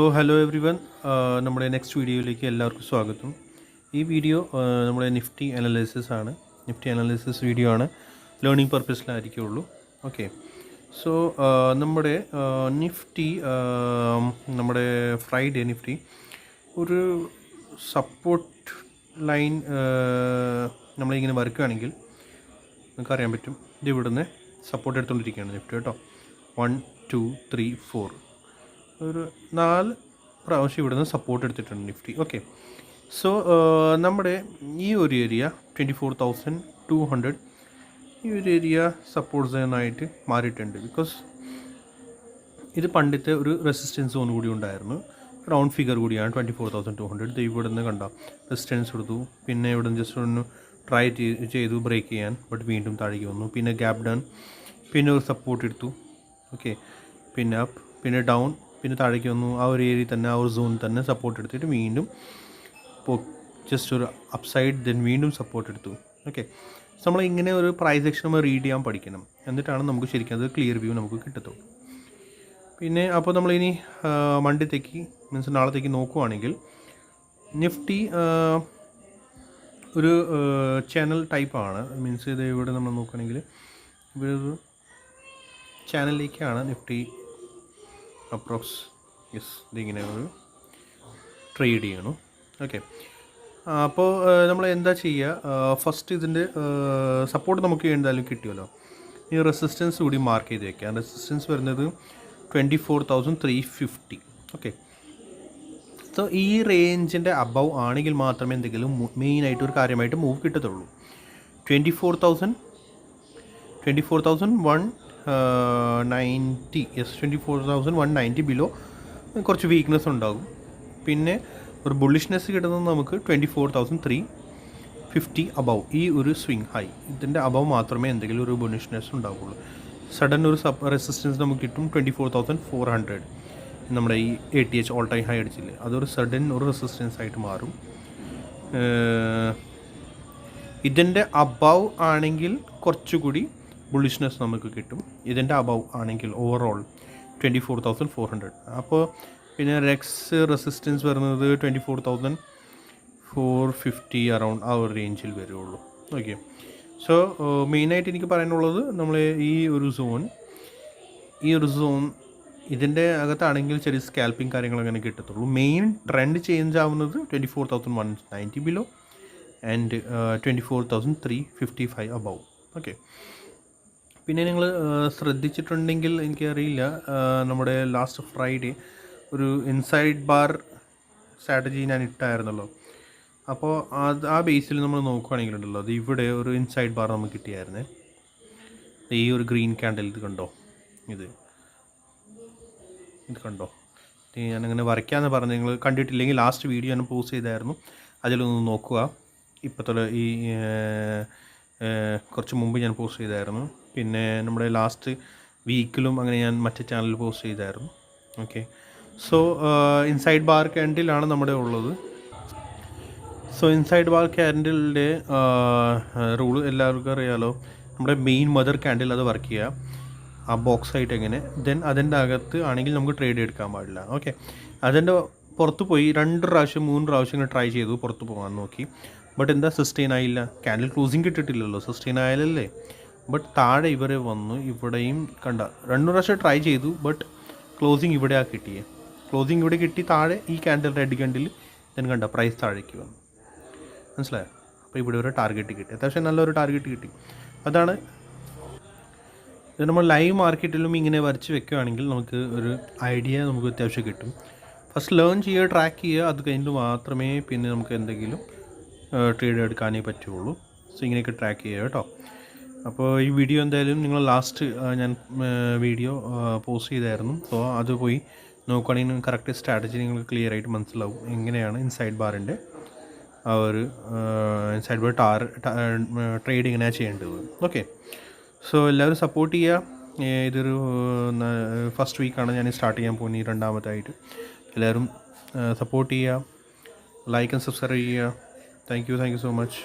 So hello every one നമ്മുടെ next വീഡിയോയിലേക്ക് എല്ലാവർക്കും സ്വാഗതം. ഈ വീഡിയോ നമ്മുടെ നിഫ്റ്റി അനാലിസിസ് ആണ്. നിഫ്റ്റി അനാലിസിസ് വീഡിയോ ആണ്. ലേണിംഗ് പർപ്പസിലായിരിക്കുള്ളൂ ഓക്കെ സോ നമ്മുടെ നിഫ്റ്റി നമ്മുടെ ഫ്രൈഡേ നിഫ്റ്റി ഒരു സപ്പോർട്ട് ലൈൻ നമ്മളിങ്ങനെ വരക്കുകയാണെങ്കിൽ നിങ്ങൾക്ക് അറിയാൻ പറ്റും. ഇത് ഇവിടുന്ന് സപ്പോർട്ട് എടുത്തുകൊണ്ടിരിക്കുകയാണ് നിഫ്റ്റി കേട്ടോ. വൺ ടു ത്രീ ഫോർ ഒരു നാല് പ്രാവശ്യം ഇവിടുന്ന് സപ്പോർട്ട് എടുത്തിട്ടുണ്ട് നിഫ്റ്റി ഓക്കെ സോ നമ്മുടെ ഈ ഒരു area twenty four thousand two hundred ഈ ഒരു ഏരിയ സപ്പോർട്ട് സോണായിട്ട് മാറിയിട്ടുണ്ട്. ബിക്കോസ് ഇത് പണ്ടത്തെ ഒരു റെസിസ്റ്റൻസ് സോൺ കൂടി ഉണ്ടായിരുന്നു. റൗണ്ട് ഫിഗർ കൂടിയാണ് twenty four thousand two hundred കണ്ട? റെസിസ്റ്റൻസ് കൊടുത്തു. പിന്നെ ഇവിടെ ജസ്റ്റ് ഒന്ന് ട്രൈ ചെയ്തു ബ്രേക്ക് ചെയ്യാൻ. ബട്ട് വീണ്ടും താഴേക്ക് വന്നു. പിന്നെ ഗ്യാപ് ഡൺ പിന്നെ ഒരു സപ്പോർട്ട് എടുത്തു. ഓക്കെ പിന്നെ അപ്പ് പിന്നെ ഡൗൺ പിന്നെ താഴേക്ക് വന്നു. ആ ഒരു ഏരിയ തന്നെ ആ ഒരു സോൺ തന്നെ സപ്പോർട്ട് എടുത്തിട്ട് വീണ്ടും ജസ്റ്റ് ഒരു അപ്സൈഡ് ദെൻ വീണ്ടും സപ്പോർട്ട് എടുത്തു. ഓക്കെ നമ്മൾ ഇങ്ങനെ ഒരു പ്രൈസ് സെക്ഷൻ നമ്മൾ റീഡ് ചെയ്യാൻ പഠിക്കണം. എന്നിട്ടാണ് നമുക്ക് ശരിക്കും അത് ക്ലിയർ വ്യൂ നമുക്ക് കിട്ടത്തുള്ളൂ. പിന്നെ അപ്പോൾ നമ്മളിനി മണ്ടിത്തേക്ക് മീൻസ് നാളത്തേക്ക് നോക്കുവാണെങ്കിൽ നിഫ്റ്റി ഒരു ചാനൽ ടൈപ്പാണ് മീൻസ് ഇത് ഇവിടെ നമ്മൾ നോക്കുകയാണെങ്കിൽ ഇവിടെ ഒരു ചാനലിലേക്കാണ് നിഫ്റ്റി അപ്രോക്സ് യെസ് ഇതിങ്ങനെ ഒരു ട്രേഡ് ചെയ്യണം. ഓക്കെ അപ്പോൾ നമ്മൾ എന്താ ചെയ്യുക ഫസ്റ്റ് ഇതിന്റെ സപ്പോർട്ട് നമുക്ക് എന്തായാലും കിട്ടിയല്ലോ. ഈ റെസിസ്റ്റൻസ് കൂടി മാർക്ക് ചെയ്ത് വെക്കാം റെസിസ്റ്റൻസ് വരുന്നത് twenty four thousand three fifty okay so ഈ റേഞ്ചിന്റെ അബവ് ആണെങ്കിൽ മാത്രമേ എന്തെങ്കിലും മെയിനായിട്ട് ഒരു കാര്യമായിട്ട് മൂവ് കിട്ടത്തുള്ളൂ. Twenty four thousand twenty four thousand one ninety yes twenty four thousand one ninety below കുറച്ച് വീക്ക്നെസ് ഉണ്ടാകും. പിന്നെ ഒരു ബുള്ളിഷ്നെസ് കിട്ടുന്നത് നമുക്ക് twenty four thousand three fifty above ഈ ഒരു സ്വിങ് ഹൈ ഇതിന്റെ അബവ് മാത്രമേ എന്തെങ്കിലും ഒരു ബുള്ളിഷ്നെസ് ഉണ്ടാവുള്ളൂ. സഡൻ ഒരു സബ് റെസിസ്റ്റൻസ് നമുക്ക് കിട്ടും twenty four thousand four hundred നമ്മുടെ ഈ A T H all time high അടിച്ചില്ലേ? അതൊരു സഡൻ ഒരു റെസിസ്റ്റൻസ് ആയിട്ട് മാറും. ഇതിന്റെ അബവ് ആണെങ്കിൽ കുറച്ചുകൂടി ബുള്ളിഷ്നെസ് നമുക്ക് കിട്ടും. ഇതിന്റെ അബവ് ആണെങ്കിൽ overall twenty four thousand four hundred അപ്പോൾ പിന്നെ റെക്സ് റെസിസ്റ്റൻസ് വരുന്നത് twenty four thousand four fifty around ആ ഒരു റേഞ്ചിൽ വരുള്ളൂ ഓക്കെ സോ മെയിനായിട്ട് എനിക്ക് പറയാനുള്ളത് നമ്മൾ ഈ ഒരു സോൺ ഈ ഒരു സോൺ ഇതിന്റെ അകത്താണെങ്കിൽ ചെറിയ സ്കാൽപ്പിംഗ് കാര്യങ്ങൾ അങ്ങനെ കിട്ടത്തുള്ളൂ. മെയിൻ ട്രെൻഡ് ചേഞ്ച് ആവുന്നത് twenty four thousand one ninety below and twenty four thousand three fifty five above okay പിന്നെ നിങ്ങൾ ശ്രദ്ധിച്ചിട്ടുണ്ടെങ്കിൽ എനിക്കറിയില്ല. നമ്മുടെ ലാസ്റ്റ് ഫ്രൈഡേ ഒരു ഇൻസൈഡ് ബാർ സ്ട്രാറ്റജി ഞാൻ ഇട്ടായിരുന്നല്ലോ. അപ്പോൾ അത് ആ ബേസിൽ നമ്മൾ നോക്കുകയാണെങ്കിൽ ഉണ്ടല്ലോ അത് ഇവിടെ ഒരു ഇൻസൈഡ് ബാർ നമുക്ക് കിട്ടിയായിരുന്നേ. ഈ ഒരു ഗ്രീൻ ക്യാൻഡിൽ ഇത് കണ്ടോ? ഇത്. ഇത് കണ്ടോ? ഞാനങ്ങനെ വരയ്ക്കാമെന്ന് പറഞ്ഞ് നിങ്ങൾ കണ്ടിട്ടില്ലെങ്കിൽ ലാസ്റ്റ് വീഡിയോ ഞാൻ പോസ്റ്റ് ചെയ്തായിരുന്നു. അതിലൊന്ന് നോക്കുക. ഇപ്പോഴത്തെ ഈ കുറച്ച് മുമ്പ് ഞാൻ പോസ്റ്റ് ചെയ്തായിരുന്നു. പിന്നെ നമ്മുടെ ലാസ്റ്റ് വീക്കിലും അങ്ങനെ ഞാൻ മറ്റേ ചാനലിൽ പോസ്റ്റ് ചെയ്തായിരുന്നു. ഓക്കെ സോ ഇൻസൈഡ് ബാർ ക്യാൻഡിലാണ് നമ്മുടെ ഉള്ളത്. സോ ഇൻസൈഡ് ബാർ ക്യാൻഡിലിന്റെ റൂൾ എല്ലാവർക്കും അറിയാലോ. നമ്മുടെ മെയിൻ മദർ ക്യാൻഡിൽ അത് വർക്ക് ചെയ്യുക ആ ബോക്സ് ആയിട്ട് എങ്ങനെ. ദെൻ അതിന്റെ അകത്ത് ആണെങ്കിൽ നമുക്ക് ട്രേഡ് എടുക്കാൻ പാടില്ല. ഓക്കെ അതിന്റെ പുറത്ത് പോയി രണ്ട് പ്രാവശ്യം മൂന്ന് പ്രാവശ്യം ട്രൈ ചെയ്തു പുറത്ത് പോകാൻ നോക്കി. ബട്ട് എന്താ സസ്റ്റെയിൻ ആയില്ല? ക്യാൻഡിൽ ക്ലോസിങ് കിട്ടിയിട്ടില്ലല്ലോ സസ്റ്റെയിൻ ആയാലല്ലേ? ബട്ട് താഴെ ഇവരെ വന്നു ഇവിടെയും കണ്ട. രണ്ടു പ്രാവശ്യം ട്രൈ ചെയ്തു ബട്ട് ക്ലോസിങ് ഇവിടെ ആ കിട്ടിയേ. ക്ലോസിങ് ഇവിടെ കിട്ടി താഴെ ഈ ക്യാൻഡിൽ റെഡ് ക്യാൻഡിൽ ദെൻ കണ്ട പ്രൈസ് താഴേക്ക് വന്നു. മനസ്സിലായോ? അപ്പോൾ ഇവിടെ ഒരു ടാർഗറ്റ് കിട്ടി. അത്യാവശ്യം നല്ലൊരു ടാർഗറ്റ് കിട്ടി. അതാണ് ഇത് നമ്മൾ ലൈവ് മാർക്കറ്റിലും ഇങ്ങനെ വരച്ച് വെക്കുകയാണെങ്കിൽ നമുക്ക് ഒരു ഐഡിയ നമുക്ക് അത്യാവശ്യം കിട്ടും. ഫസ്റ്റ് ലേൺ ചെയ്യുക ട്രാക്ക് ചെയ്യുക അത് കഴിഞ്ഞിട്ട് മാത്രമേ പിന്നെ നമുക്ക് എന്തെങ്കിലും ട്രേഡ് എടുക്കാനേ പറ്റുള്ളൂ. സോ ഇങ്ങനെയൊക്കെ ട്രാക്ക് ചെയ്യുക കേട്ടോ. അപ്പോൾ ഈ വീഡിയോ എന്തായാലും നിങ്ങൾ ലാസ്റ്റ് ഞാൻ വീഡിയോ പോസ്റ്റ് ചെയ്തായിരുന്നു. സോ അത് പോയി നോക്കുകയാണെങ്കിൽ കറക്റ്റ് സ്ട്രാറ്റജി നിങ്ങൾക്ക് ക്ലിയർ ആയിട്ട് മനസ്സിലാവും. എങ്ങനെയാണ് ഇൻസൈഡ് ബാറിന്റെ ആ ഒരു ഇൻസൈഡ് ബാർ ടാർ ട്രേഡ് എങ്ങനെയാണ് ചെയ്യേണ്ടത്. ഓക്കെ സോ എല്ലാവരും സപ്പോർട്ട് ചെയ്യുക ഇതൊരു ഫസ്റ്റ് വീക്കാണ് ഞാൻ സ്റ്റാർട്ട് ചെയ്യാൻ പോകുന്നത് ഈ രണ്ടാമതായിട്ട്. എല്ലാവരും സപ്പോർട്ട് ചെയ്യുക ലൈക്ക് ആൻഡ് സബ്സ്ക്രൈബ് ചെയ്യുക thank you thank you so much